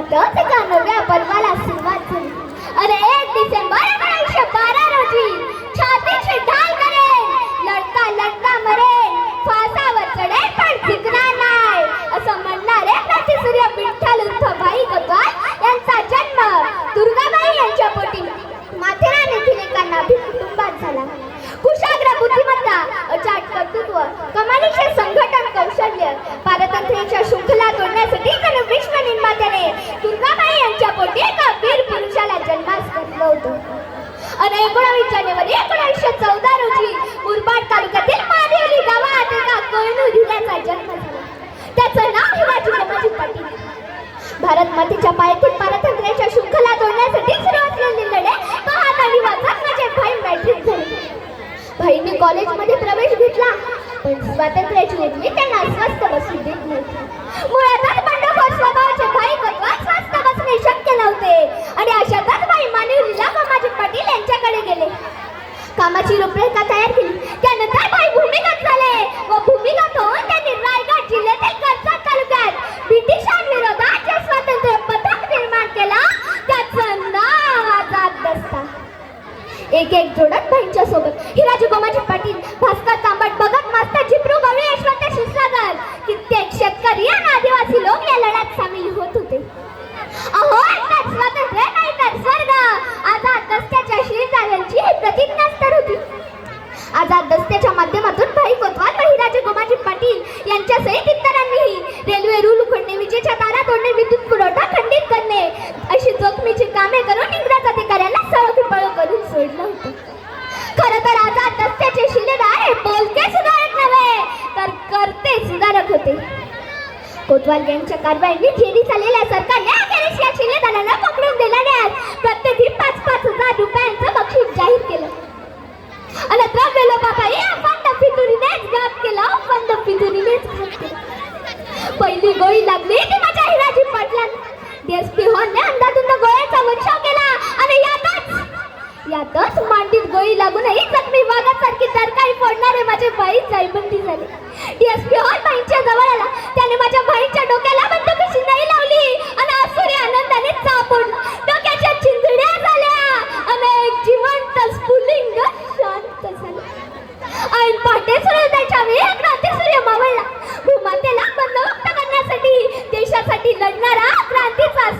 यातच यातच एका नव्या पर्वाला स्वातंत्र्याची उर्मी त्यांना अस्वस्थ बसू देत नव्हती. मुळातच बंडखोर स्वभावाचे भाई गद्वाल स्वस्थ बसणे शक्य नव्हते. आणि अशातच भाई मानवलीला गमाजी पाटील यांच्याकडे गेले. कामाची रूपरेखा तयार केली. त्यानंतर भाई भूमिगत झाले व भूमिगत होऊन त्यांनी रायगड जिल्ह्यातील कर्जत तालुक्यात ब्रिटिशांविरोधात जे स्वातंत्र्य पथक निर्माण केला. त्याचं नाव आझाद दस्ता. एक एक जोडत भाईंच्या सोबत. हिराजी गोमाजी पाटील भास्कर तांबट बघत मास्तर जिप्रू गवळी यशवंत क्षीरसागर कित्येक शेतकरी आणि आदिवासी लोक या लढ्यात सामील होत होते अहो एकतर स्वातंत्र्य नाही तर स्वर्ग आझाद दस्त्याच्या शिरदारांची ही प्रतिज्ञाच तर होती आझाद दस्त्याच्या माध्यमातून भाई कोतवाल व हिराजी गोमाजी पाटील इतरांनीही रेल्वे रूल उखडणे विजेच्या तारा तोडणे विद्युत पुरवठा खंडित करणे अशी जोखमीची कामे करून इंग्रज अधिकाऱ्यांना सळकी पळ करून सोडलं होतं. खरं तर आझाद दस्त्याचे शिलेदार हे बोलके सुधारक नव्हे तर करते सुधारक होते. कोतवाल गँगच्या कारवाईने फेरी चाललेल्या सरकारने अखेरीस या शिलेदाराला पकडून दिल्याने प्रत्येकी पाच पाच हजार रुपयांचं बक्षीस जाहीर केलं. गोळी लागली ती माझ्या हिराजी पटलान डीएसपी हॉलने अंदाधुंद गोळ्याचा वर्षाव केला. आणि यातच यातच मांडीत गोळी लागूनही जखमी वाघासारखी तरकारी फोडणारे माझे भाई जायबंदी झाले. डीएसपी होन भाईंच्या जवळ आला. त्याने माझ्या भाईच्या डोक्याला बंदुकीची नाही लावली. आणि असुरी आनंदाने चापून डोक्याच्या चिंधड्या झाल्या. आणि एक जिवंत स्फुलिंग शांत झालं. ऐन पहाटे सूर्योदयाच्या वेळी क्रांती सूर्य मावळला. देशासाठी लढणारा क्रांतीचा